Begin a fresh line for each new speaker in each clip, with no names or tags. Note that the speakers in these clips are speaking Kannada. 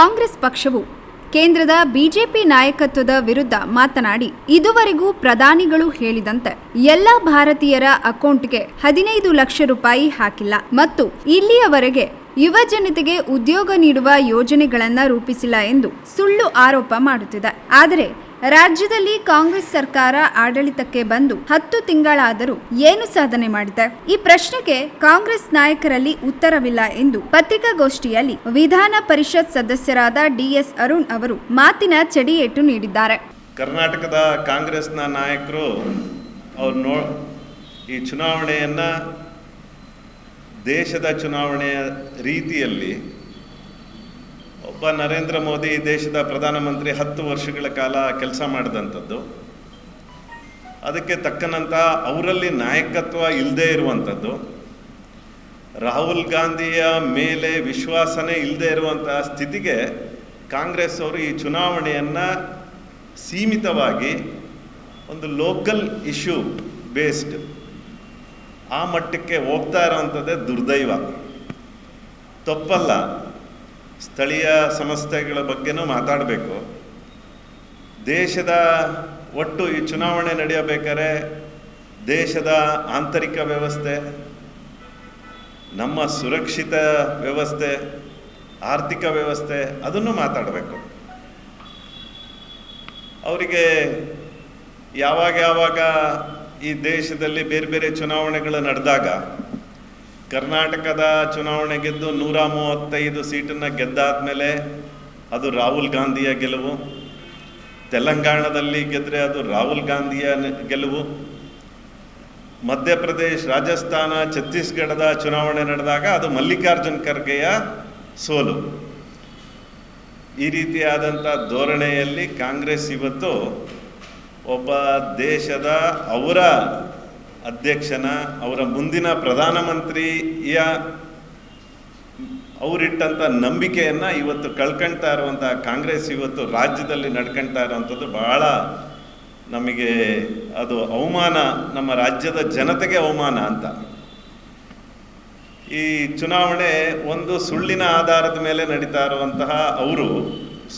ಕಾಂಗ್ರೆಸ್ ಪಕ್ಷವು ಕೇಂದ್ರದ ಬಿಜೆಪಿ ನಾಯಕತ್ವದ ವಿರುದ್ಧ ಮಾತನಾಡಿ, ಇದುವರೆಗೂ ಪ್ರಧಾನಿಗಳು ಹೇಳಿದಂತೆ ಎಲ್ಲ ಭಾರತೀಯರ ಅಕೌಂಟ್ಗೆ ಹದಿನೈದು ಲಕ್ಷ ರೂಪಾಯಿ ಹಾಕಿಲ್ಲ ಮತ್ತು ಇಲ್ಲಿಯವರೆಗೆ ಯುವ ಜನತೆಗೆ ಉದ್ಯೋಗ ನೀಡುವ ಯೋಜನೆಗಳನ್ನು ರೂಪಿಸಿಲ್ಲ ಎಂದು ಸುಳ್ಳು ಆರೋಪ ಮಾಡುತ್ತಿದೆ. ಆದರೆ ರಾಜ್ಯದಲ್ಲಿ ಕಾಂಗ್ರೆಸ್ ಸರ್ಕಾರ ಆಡಳಿತಕ್ಕೆ ಬಂದು ಹತ್ತು ತಿಂಗಳಾದರೂ ಏನು ಸಾಧನೆ ಮಾಡಿದೆ? ಈ ಪ್ರಶ್ನೆಗೆ ಕಾಂಗ್ರೆಸ್ ನಾಯಕರಲ್ಲಿ ಉತ್ತರವಿಲ್ಲ ಎಂದು ಪತ್ರಿಕಾಗೋಷ್ಠಿಯಲ್ಲಿ ವಿಧಾನ ಪರಿಷತ್ ಸದಸ್ಯರಾದ ಡಿಎಸ್ ಅರುಣ್ ಅವರು ಮಾತಿನ ಚಡಿಯೇಟು ನೀಡಿದ್ದಾರೆ.
ಕರ್ನಾಟಕದ ಕಾಂಗ್ರೆಸ್ನ ನಾಯಕರು ಅವ್ರು ನೋ, ಈ ಚುನಾವಣೆಯನ್ನು ದೇಶದ ಚುನಾವಣೆಯ ರೀತಿಯಲ್ಲಿ ಒಬ್ಬ ನರೇಂದ್ರ ಮೋದಿ ದೇಶದ ಪ್ರಧಾನಮಂತ್ರಿ ಹತ್ತು ವರ್ಷಗಳ ಕಾಲ ಕೆಲಸ ಮಾಡಿದಂಥದ್ದು. ಅದಕ್ಕೆ ತಕ್ಕನಂತ ಅವರಲ್ಲಿ ನಾಯಕತ್ವ ಇಲ್ಲದೆ ಇರುವಂಥದ್ದು. ರಾಹುಲ್ ಗಾಂಧಿಯ ಮೇಲೆ ವಿಶ್ವಾಸನೇ ಇಲ್ಲದೆ ಇರುವಂತಹ ಸ್ಥಿತಿಗೆ ಕಾಂಗ್ರೆಸ್ ಅವರು ಈ ಚುನಾವಣೆಯನ್ನು ಸೀಮಿತವಾಗಿ ಒಂದು ಲೋಕಲ್ ಇಶ್ಯೂ ಬೇಸ್ಡ್ ಆ ಮಟ್ಟಕ್ಕೆ ಹೋಗ್ತಾ ಇರೋವಂಥದ್ದೇ ದುರ್ದೈವ. ತಪ್ಪಲ್ಲ. ಸ್ಥಳೀಯ ಸಮಸ್ಯೆಗಳ ಬಗ್ಗೆನೂ ಮಾತಾಡಬೇಕು. ದೇಶದ ಒಟ್ಟು ಈ ಚುನಾವಣೆ ನಡೆಯಬೇಕಾದ್ರೆ ದೇಶದ ಆಂತರಿಕ ವ್ಯವಸ್ಥೆ, ನಮ್ಮ ಸುರಕ್ಷಿತ ವ್ಯವಸ್ಥೆ, ಆರ್ಥಿಕ ವ್ಯವಸ್ಥೆ, ಅದನ್ನು ಮಾತಾಡಬೇಕು. ಅವರಿಗೆ ಯಾವಾಗ ಯಾವಾಗ ಈ ದೇಶದಲ್ಲಿ ಬೇರೆ ಬೇರೆ ಚುನಾವಣೆಗಳು ನಡೆದಾಗ ಕರ್ನಾಟಕದ ಚುನಾವಣೆ ಗೆದ್ದು ನೂರ ಮೂವತ್ತೈದು ಸೀಟನ್ನು ಗೆದ್ದಾದ್ಮೇಲೆ ಅದು ರಾಹುಲ್ ಗಾಂಧಿಯ ಗೆಲುವು. ತೆಲಂಗಾಣದಲ್ಲಿ ಗೆದ್ದರೆ ಅದು ರಾಹುಲ್ ಗಾಂಧಿಯ ಗೆಲುವು. ಮಧ್ಯಪ್ರದೇಶ, ರಾಜಸ್ಥಾನ, ಛತ್ತೀಸ್ಗಢದ ಚುನಾವಣೆ ನಡೆದಾಗ ಅದು ಮಲ್ಲಿಕಾರ್ಜುನ್ ಖರ್ಗೆಯ ಸೋಲು. ಈ ರೀತಿಯಾದಂಥ ಧೋರಣೆಯಲ್ಲಿ ಕಾಂಗ್ರೆಸ್ ಇವತ್ತು ಒಬ್ಬ ದೇಶದ ಅವರ ಅಧ್ಯಕ್ಷನ, ಅವರ ಮುಂದಿನ ಪ್ರಧಾನಮಂತ್ರಿಯ ಅವರಿಟ್ಟಂಥ ನಂಬಿಕೆಯನ್ನು ಇವತ್ತು ಕಳ್ಕೊಳ್ತಾ ಇರುವಂಥ ಕಾಂಗ್ರೆಸ್ ಇವತ್ತು ರಾಜ್ಯದಲ್ಲಿ ನಡ್ಕೊಳ್ತಾ ಇರೋವಂಥದ್ದು ಬಹಳ ನಮಗೆ ಅದು ಅವಮಾನ, ನಮ್ಮ ರಾಜ್ಯದ ಜನತೆಗೆ ಅವಮಾನ ಅಂತ. ಈ ಚುನಾವಣೆ ಒಂದು ಸುಳ್ಳಿನ ಆಧಾರದ ಮೇಲೆ ನಡೀತಾ ಇರುವಂತಹ ಅವರು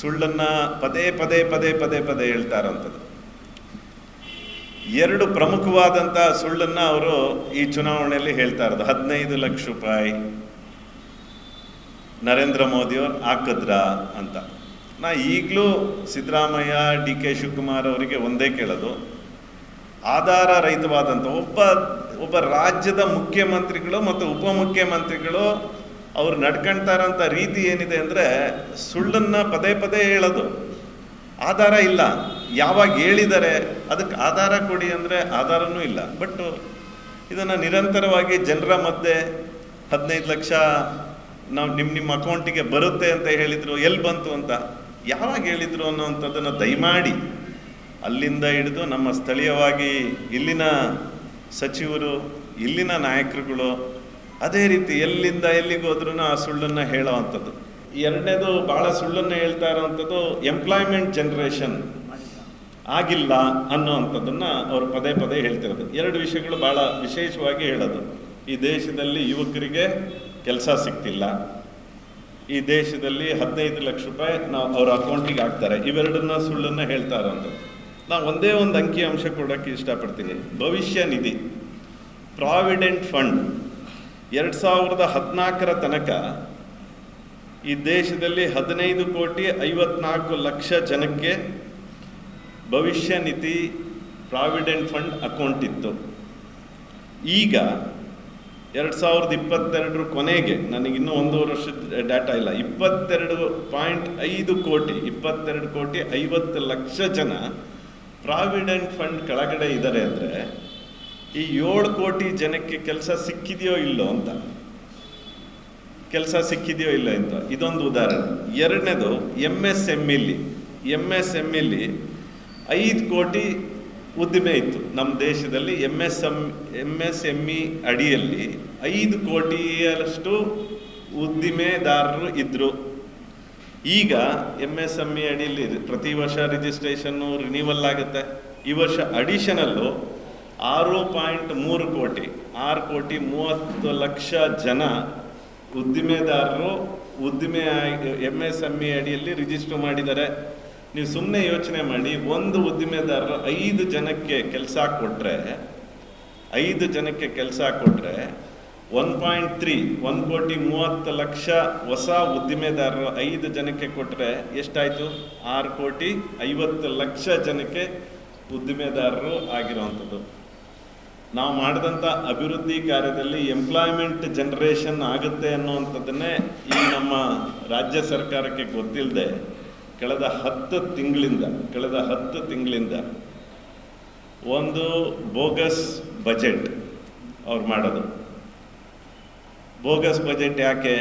ಸುಳ್ಳನ್ನು ಪದೇ ಪದೇ ಪದೇ ಪದೇ ಪದೇ ಹೇಳ್ತಾ ಇರುವಂಥದ್ದು. ಎರಡು ಪ್ರಮುಖವಾದಂಥ ಸುಳ್ಳನ್ನ ಅವರು ಈ ಚುನಾವಣೆಯಲ್ಲಿ ಹೇಳ್ತಾ ಇರೋದು. ಹದಿನೈದು ಲಕ್ಷ ರೂಪಾಯಿ ನರೇಂದ್ರ ಮೋದಿಯವ್ರು ಹಾಕಿದ್ರ ಅಂತ. ನಾ ಈಗಲೂ ಸಿದ್ದರಾಮಯ್ಯ, ಡಿ ಕೆ ಶಿವಕುಮಾರ್ ಅವರಿಗೆ ಒಂದೇ ಕೇಳೋದು. ಆಧಾರ ರಹಿತವಾದಂಥ ಒಬ್ಬ ಒಬ್ಬ ರಾಜ್ಯದ ಮುಖ್ಯಮಂತ್ರಿಗಳು ಮತ್ತು ಉಪಮುಖ್ಯಮಂತ್ರಿಗಳು ಅವ್ರು ನಡ್ಕೊಳ್ತಾ ರೀತಿ ಏನಿದೆ ಅಂದರೆ ಸುಳ್ಳನ್ನು ಪದೇ ಪದೇ ಹೇಳೋದು. ಆಧಾರ ಇಲ್ಲ. ಯಾವಾಗ ಹೇಳಿದ್ದಾರೆ ಅದಕ್ಕೆ ಆಧಾರ ಕೊಡಿ ಅಂದರೆ ಆಧಾರನೂ ಇಲ್ಲ. ಬಟ್ ಇದನ್ನು ನಿರಂತರವಾಗಿ ಜನರ ಮಧ್ಯೆ ಹದಿನೈದು ಲಕ್ಷ ನಾವು ನಿಮ್ಮ ನಿಮ್ಮ ಅಕೌಂಟಿಗೆ ಬರುತ್ತೆ ಅಂತ ಹೇಳಿದರು ಎಲ್ಲಿ ಬಂತು ಅಂತ? ಯಾವಾಗ ಹೇಳಿದರು ಅನ್ನೋವಂಥದ್ದನ್ನು ದಯಮಾಡಿ ಅಲ್ಲಿಂದ ಹಿಡಿದು ನಮ್ಮ ಸ್ಥಳೀಯವಾಗಿ ಇಲ್ಲಿನ ಸಚಿವರು, ಇಲ್ಲಿನ ನಾಯಕರುಗಳು, ಅದೇ ರೀತಿ ಎಲ್ಲಿಂದ ಎಲ್ಲಿಗೆ ಹೋದ್ರೂ ಆ ಸುಳ್ಳನ್ನು ಹೇಳೋವಂಥದ್ದು ಎರಡನೇದು ಭಾಳ ಸುಳ್ಳನ್ನು ಹೇಳ್ತಾ ಇರೋವಂಥದ್ದು ಎಂಪ್ಲಾಯ್ಮೆಂಟ್ ಜನ್ರೇಷನ್ ಆಗಿಲ್ಲ ಅನ್ನುವಂಥದ್ದನ್ನು ಅವರು ಪದೇ ಪದೇ ಹೇಳ್ತಿರೋದು. ಎರಡು ವಿಷಯಗಳು ಭಾಳ ವಿಶೇಷವಾಗಿ ಹೇಳೋದು. ಈ ದೇಶದಲ್ಲಿ ಯುವಕರಿಗೆ ಕೆಲಸ ಸಿಗ್ತಿಲ್ಲ. ಈ ದೇಶದಲ್ಲಿ ಹದಿನೈದು ಲಕ್ಷ ರೂಪಾಯಿ ನಾವು ಅವ್ರ ಅಕೌಂಟಿಗೆ ಹಾಕ್ತಾರೆ. ಇವೆರಡನ್ನ ಸುಳ್ಳನ್ನು ಹೇಳ್ತಾ ಇರೋಂಥದ್ದು ನಾವು ಒಂದೇ ಒಂದು ಅಂಕಿ ಅಂಶ ಕೊಡೋಕ್ಕೆ ಇಷ್ಟಪಡ್ತೀನಿ. ಭವಿಷ್ಯ ನಿಧಿ ಪ್ರಾವಿಡೆಂಟ್ ಫಂಡ್ ಎರಡು ಸಾವಿರದ ಹದಿನಾಲ್ಕರ ತನಕ ಈ ದೇಶದಲ್ಲಿ ಹದಿನೈದು ಕೋಟಿ ಐವತ್ನಾಲ್ಕು ಲಕ್ಷ ಜನಕ್ಕೆ ಭವಿಷ್ಯ ನಿಧಿ ಪ್ರಾವಿಡೆಂಟ್ ಫಂಡ್ ಅಕೌಂಟ್ ಇತ್ತು. ಈಗ ಎರಡು ಸಾವಿರದ ಇಪ್ಪತ್ತೆರಡರ ಕೊನೆಗೆ ನನಗಿನ್ನೂ ಒಂದು ವರ್ಷದ ಡಾಟಾ ಇಲ್ಲ. ಇಪ್ಪತ್ತೆರಡು ಪಾಯಿಂಟ್ ಐದು ಕೋಟಿ, ಇಪ್ಪತ್ತೆರಡು ಕೋಟಿ ಐವತ್ತು ಲಕ್ಷ ಜನ ಪ್ರಾವಿಡೆಂಟ್ ಫಂಡ್ ಕೆಳಗಡೆ ಇದ್ದಾರೆ ಅಂದರೆ ಈ ಏಳು ಕೋಟಿ ಜನಕ್ಕೆ ಕೆಲಸ ಸಿಕ್ಕಿದೆಯೋ ಇಲ್ಲೋ ಅಂತ. ಕೆಲಸ ಸಿಕ್ಕಿದೆಯೋ ಇಲ್ಲ ಅಂತ ಇದೊಂದು ಉದಾಹರಣೆ. ಎರಡನೇದು M S M M S M ಇಲಿ ಐದು ಕೋಟಿ ಉದ್ದಿಮೆ ಇತ್ತು. ನಮ್ಮ ದೇಶದಲ್ಲಿ M S M M S M E ಅಡಿಯಲ್ಲಿ ಐದು ಕೋಟಿಯಷ್ಟು ಉದ್ದಿಮೆದಾರರು ಇದ್ದರು ಈಗ ಎಂ ಎಸ್ ಎಂ ಇ ಅಡಿಯಲ್ಲಿ ಪ್ರತಿ ವರ್ಷ ರಿಜಿಸ್ಟ್ರೇಷನ್ನು ರಿನಿವಲ್ ಆಗುತ್ತೆ. ಈ ವರ್ಷ ಅಡಿಷನಲ್ಲು ಆರು ಪಾಯಿಂಟ್ ಮೂರು ಕೋಟಿ, ಆರು ಕೋಟಿ ಮೂವತ್ತು ಲಕ್ಷ ಜನ ಉದ್ದಿಮೆದಾರರು ಉದ್ದಿಮೆ ಎಂ ಎಸ್ ಎಂ ಇ ಅಡಿಯಲ್ಲಿ ರಿಜಿಸ್ಟರ್ ಮಾಡಿದ್ದಾರೆ. ನೀವು ಸುಮ್ಮನೆ ಯೋಚನೆ ಮಾಡಿ, ಒಂದು ಉದ್ದಿಮೆದಾರರು ಐದು ಜನಕ್ಕೆ ಕೆಲಸ ಕೊಟ್ಟರೆ ಐದು ಜನಕ್ಕೆ ಕೆಲಸ ಕೊಟ್ಟರೆ ಒನ್ ಪಾಯಿಂಟ್ ತ್ರೀ ಒನ್ ಕೋಟಿ ಮೂವತ್ತು ಲಕ್ಷ ಹೊಸ ಉದ್ದಿಮೆದಾರರು ಐದು ಜನಕ್ಕೆ ಕೊಟ್ಟರೆ ಎಷ್ಟಾಯಿತು? ಆರು ಕೋಟಿ ಐವತ್ತು ಲಕ್ಷ ಜನಕ್ಕೆ ಉದ್ದಿಮೆದಾರರು ಆಗಿರುವಂಥದ್ದು. ನಾವು ಮಾಡಿದಂಥ ಅಭಿವೃದ್ಧಿ ಕಾರ್ಯದಲ್ಲಿ ಎಂಪ್ಲಾಯ್ಮೆಂಟ್ ಜನ್ರೇಷನ್ ಆಗುತ್ತೆ ಅನ್ನುವಂಥದ್ದನ್ನೇ ಈ ನಮ್ಮ ರಾಜ್ಯ ಸರ್ಕಾರಕ್ಕೆ ಗೊತ್ತಿಲ್ಲದೆ ಕಳೆದ ಹತ್ತು ತಿಂಗಳಿಂದ, ಕಳೆದ ಹತ್ತು ತಿಂಗಳಿಂದ ಒಂದು ಬೋಗಸ್ ಬಜೆಟ್ ಅವ್ರು ಮಾಡೋದು. ಬೋಗಸ್ ಬಜೆಟ್ ಯಾಕೆ?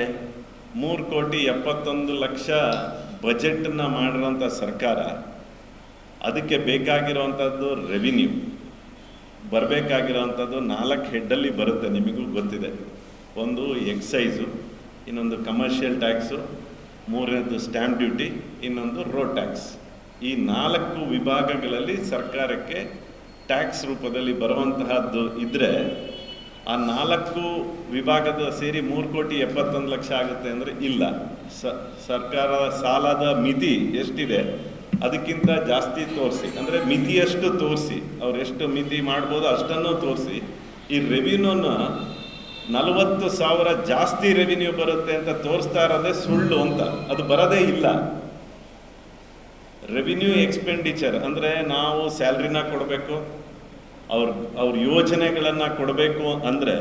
ಮೂರು ಕೋಟಿ ಎಪ್ಪತ್ತೊಂದು ಲಕ್ಷ ಬಜೆಟನ್ನು ಮಾಡಿರೋಂಥ ಸರ್ಕಾರ ಅದಕ್ಕೆ ಬೇಕಾಗಿರೋವಂಥದ್ದು ರೆವಿನ್ಯೂ ಬರಬೇಕಾಗಿರೋವಂಥದ್ದು ನಾಲ್ಕು ಹೆಡ್ಡಲ್ಲಿ ಬರುತ್ತೆ, ನಿಮಗೂ ಗೊತ್ತಿದೆ. ಒಂದು ಎಕ್ಸೈಸು ಇನ್ನೊಂದು ಕಮರ್ಷಿಯಲ್ ಟ್ಯಾಕ್ಸು ಮೂರನೇದು ಸ್ಟ್ಯಾಂಪ್ ಡ್ಯೂಟಿ ಇನ್ನೊಂದು ರೋಡ್ ಟ್ಯಾಕ್ಸ್ ಈ ನಾಲ್ಕು ವಿಭಾಗಗಳಲ್ಲಿ ಸರ್ಕಾರಕ್ಕೆ ಟ್ಯಾಕ್ಸ್ ರೂಪದಲ್ಲಿ ಬರುವಂತಹದ್ದು ಇದ್ದರೆ ಆ ನಾಲ್ಕು ವಿಭಾಗದ ಸೇರಿ ಮೂರು ಕೋಟಿ ಎಪ್ಪತ್ತೊಂದು ಲಕ್ಷ ಆಗುತ್ತೆ ಅಂದರೆ ಇಲ್ಲ. ಸರ್ಕಾರದ ಸರ್ಕಾರ ಸಾಲದ ಮಿತಿ ಎಷ್ಟಿದೆ ಅದಕ್ಕಿಂತ ಜಾಸ್ತಿ ತೋರಿಸಿ, ಅಂದರೆ ಮಿತಿಯಷ್ಟು ತೋರಿಸಿ, ಅವ್ರು ಎಷ್ಟು ಮಿತಿ ಮಾಡ್ಬೋದು ಅಷ್ಟನ್ನು ತೋರಿಸಿ, ಈ ರೆವಿನ್ಯೂನ ನಲವತ್ತು ಸಾವಿರ ಜಾಸ್ತಿ ರೆವಿನ್ಯೂ ಬರುತ್ತೆ ಅಂತ ತೋರಿಸ್ತಾ ಇರೋದೇ ಸುಳ್ಳು ಅಂತ. ಅದು ಬರೋದೇ ಇಲ್ಲ. ರೆವಿನ್ಯೂ ಎಕ್ಸ್ಪೆಂಡಿಚರ್ ಅಂದರೆ ನಾವು ಸ್ಯಾಲ್ರಿನ ಕೊಡಬೇಕು, ಅವ್ರ ಅವ್ರ ಯೋಜನೆಗಳನ್ನು ಕೊಡಬೇಕು ಅಂದರೆ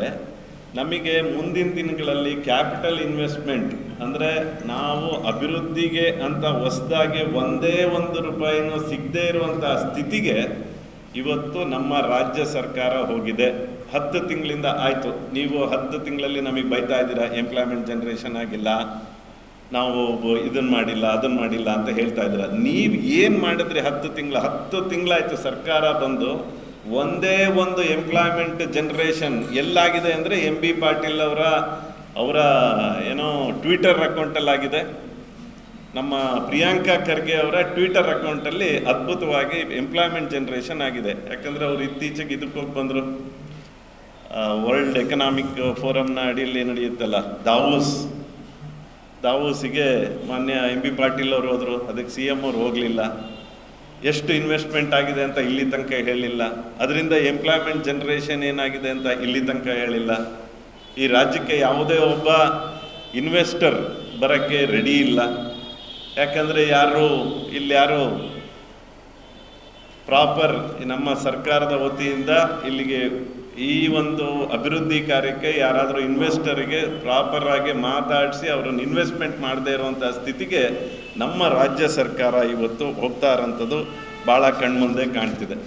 ನಮಗೆ ಮುಂದಿನ ದಿನಗಳಲ್ಲಿ ಕ್ಯಾಪಿಟಲ್ ಇನ್ವೆಸ್ಟ್ಮೆಂಟ್ ಅಂದರೆ ನಾವು ಅಭಿವೃದ್ಧಿಗೆ ಅಂತ ಹೊಸದಾಗಿ ಒಂದೇ ಒಂದು ರೂಪಾಯಿನೂ ಸಿಗದೇ ಇರುವಂಥ ಸ್ಥಿತಿಗೆ ಇವತ್ತು ನಮ್ಮ ರಾಜ್ಯ ಸರ್ಕಾರ ಹೋಗಿದೆ. ಹತ್ತು ತಿಂಗಳಿಂದ ಆಯಿತು. ನೀವು ಹತ್ತು ತಿಂಗಳಲ್ಲಿ ನಮಗೆ ಬೈತಾ ಇದ್ದೀರಾ ಎಂಪ್ಲಾಯ್ಮೆಂಟ್ ಜನ್ರೇಷನ್ ಆಗಿಲ್ಲ, ನಾವು ಇದನ್ನು ಮಾಡಿಲ್ಲ ಅದನ್ನು ಮಾಡಿಲ್ಲ ಅಂತ ಹೇಳ್ತಾ ಇದ್ದೀರ? ನೀವು ಏನು ಮಾಡಿದ್ರಿ ಹತ್ತು ತಿಂಗಳ? ಹತ್ತು ತಿಂಗಳಾಯಿತು ಸರ್ಕಾರ ಬಂದು ಒಂದೇ ಒಂದು ಎಂಪ್ಲಾಯ್ಮೆಂಟ್ ಜನ್ರೇಷನ್ ಎಲ್ಲಾಗಿದೆ ಅಂದರೆ ಎಂ ಬಿ ಪಾಟೀಲ್ ಅವರ ಅವರ ಏನೋ ಟ್ವಿಟರ್ ಅಕೌಂಟಲ್ಲಾಗಿದೆ ನಮ್ಮ ಪ್ರಿಯಾಂಕಾ ಖರ್ಗೆ ಅವರ ಟ್ವಿಟರ್ ಅಕೌಂಟಲ್ಲಿ ಅದ್ಭುತವಾಗಿ ಎಂಪ್ಲಾಯ್ಮೆಂಟ್ ಜನ್ರೇಷನ್ ಆಗಿದೆ. ಯಾಕಂದರೆ ಅವರು ಇತ್ತೀಚೆಗೆ ಇದಕ್ಕೆ ಹೋಗಿ ಬಂದರು. ವರ್ಲ್ಡ್ ಎಕನಾಮಿಕ್ ಫೋರಮ್ನ ಅಡಿಯಲ್ಲಿ ನಡೆಯುತ್ತಲ್ಲ, ದಾವೂಸ್. ದಾವೂಸಿಗೆ ಮಾನ್ಯ ಎಂ ಬಿ ಪಾಟೀಲ್ ಅವರು ಹೋದರು, ಅದಕ್ಕೆ ಸಿ ಎಂ ಅವರು ಹೋಗಲಿಲ್ಲ. ಎಷ್ಟು ಇನ್ವೆಸ್ಟ್ಮೆಂಟ್ ಆಗಿದೆ ಅಂತ ಇಲ್ಲಿ ತನಕ ಹೇಳಿಲ್ಲ. ಅದರಿಂದ ಎಂಪ್ಲಾಯ್ಮೆಂಟ್ ಜನ್ರೇಷನ್ ಏನಾಗಿದೆ ಅಂತ ಇಲ್ಲಿ ತನಕ ಹೇಳಿಲ್ಲ. ಈ ರಾಜ್ಯಕ್ಕೆ ಯಾವುದೇ ಒಬ್ಬ ಇನ್ವೆಸ್ಟರ್ ಬರೋಕ್ಕೆ ರೆಡಿ ಇಲ್ಲ. ಯಾಕಂದರೆ ಯಾರು, ಇಲ್ಲಿ ಯಾರು ಪ್ರಾಪರ್ ನಮ್ಮ ಸರ್ಕಾರದ ವತಿಯಿಂದ ಇಲ್ಲಿಗೆ ಈ ಒಂದು ಅಭಿವೃದ್ಧಿ ಕಾರ್ಯಕ್ಕೆ ಯಾರಾದರೂ ಇನ್ವೆಸ್ಟರಿಗೆ ಪ್ರಾಪರ್ ಆಗಿ ಮಾತಾಡಿಸಿ ಅವರನ್ನು ಇನ್ವೆಸ್ಟ್ಮೆಂಟ್ ಮಾಡದೇ ಇರುವಂಥ ಸ್ಥಿತಿಗೆ ನಮ್ಮ ರಾಜ್ಯ ಸರ್ಕಾರ ಇವತ್ತು ಹೋಗ್ತಾ ಇರೋಂಥದ್ದು ಭಾಳ ಕಣ್ಮುಂದೆ ಕಾಣ್ತಿದೆ.